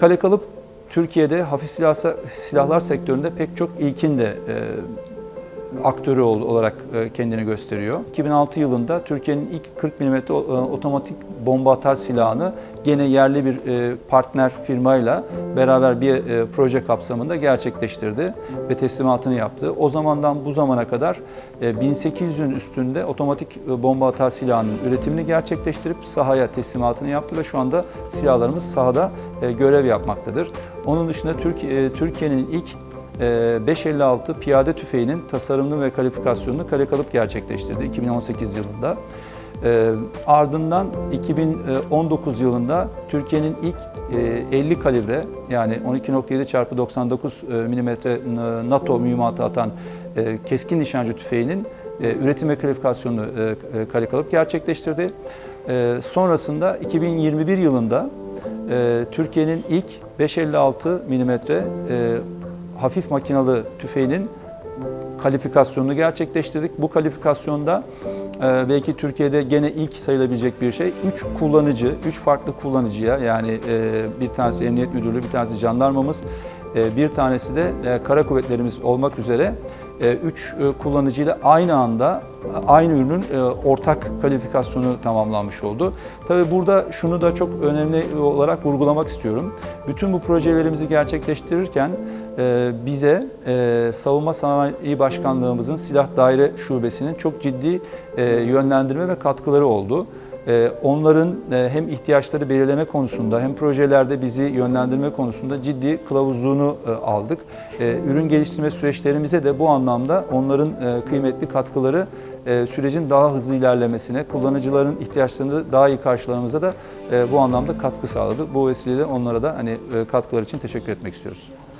Kale Kalıp Türkiye'de hafif silah, silahlar sektöründe pek çok ilkin de e, aktörü ol- olarak e, kendini gösteriyor. 2006 yılında Türkiye'nin ilk 40 mm e, otomatik bomba atar silahını gene yerli bir e, partner firmayla beraber bir proje kapsamında gerçekleştirdi ve teslimatını yaptı. O zamandan bu zamana kadar e, 1800'ün üstünde otomatik bomba atar silahının üretimini gerçekleştirip sahaya teslimatını yaptı ve şu anda silahlarımız sahada görev yapmaktadır. Onun dışında Türkiye, Türkiye'nin ilk 556 piyade tüfeğinin tasarımını ve kalifikasyonunu kale kalıp gerçekleştirdi 2018 yılında. E, ardından 2019 yılında Türkiye'nin ilk e, 50 kalibre yani 12.7 x 99 mm NATO mühimmatı atan e, keskin nişancı tüfeğinin e, üretim ve kalifikasyonunu e, e, kalıp gerçekleştirdi. E, sonrasında 2021 yılında e, Türkiye'nin ilk 556 mm e, hafif makinalı tüfeğinin kalifikasyonunu gerçekleştirdik. Bu kalifikasyonda e, belki Türkiye'de gene ilk sayılabilecek bir şey. Üç kullanıcı, üç farklı kullanıcıya yani e, bir tanesi Emniyet Müdürlüğü, bir tanesi jandarmamız, e, bir tanesi de kara kuvvetlerimiz olmak üzere e, üç e, kullanıcıyla aynı anda aynı ürünün e, ortak kalifikasyonu tamamlanmış oldu. Tabii burada şunu da çok önemli olarak vurgulamak istiyorum. Bütün bu projelerimizi gerçekleştirirken e, bize e, Savunma Sanayi Başkanlığımızın Silah Daire Şubesi'nin çok ciddi e, yönlendirme ve katkıları oldu. E, Onların e, hem ihtiyaçları belirleme konusunda hem projelerde bizi yönlendirme konusunda ciddi kılavuzluğunu e, aldık. E, Ürün geliştirme süreçlerimize de bu anlamda onların e, kıymetli katkıları sürecin daha hızlı ilerlemesine, kullanıcıların ihtiyaçlarını daha iyi karşılamamıza da bu anlamda katkı sağladı. Bu vesileyle onlara da hani katkıları için teşekkür etmek istiyoruz.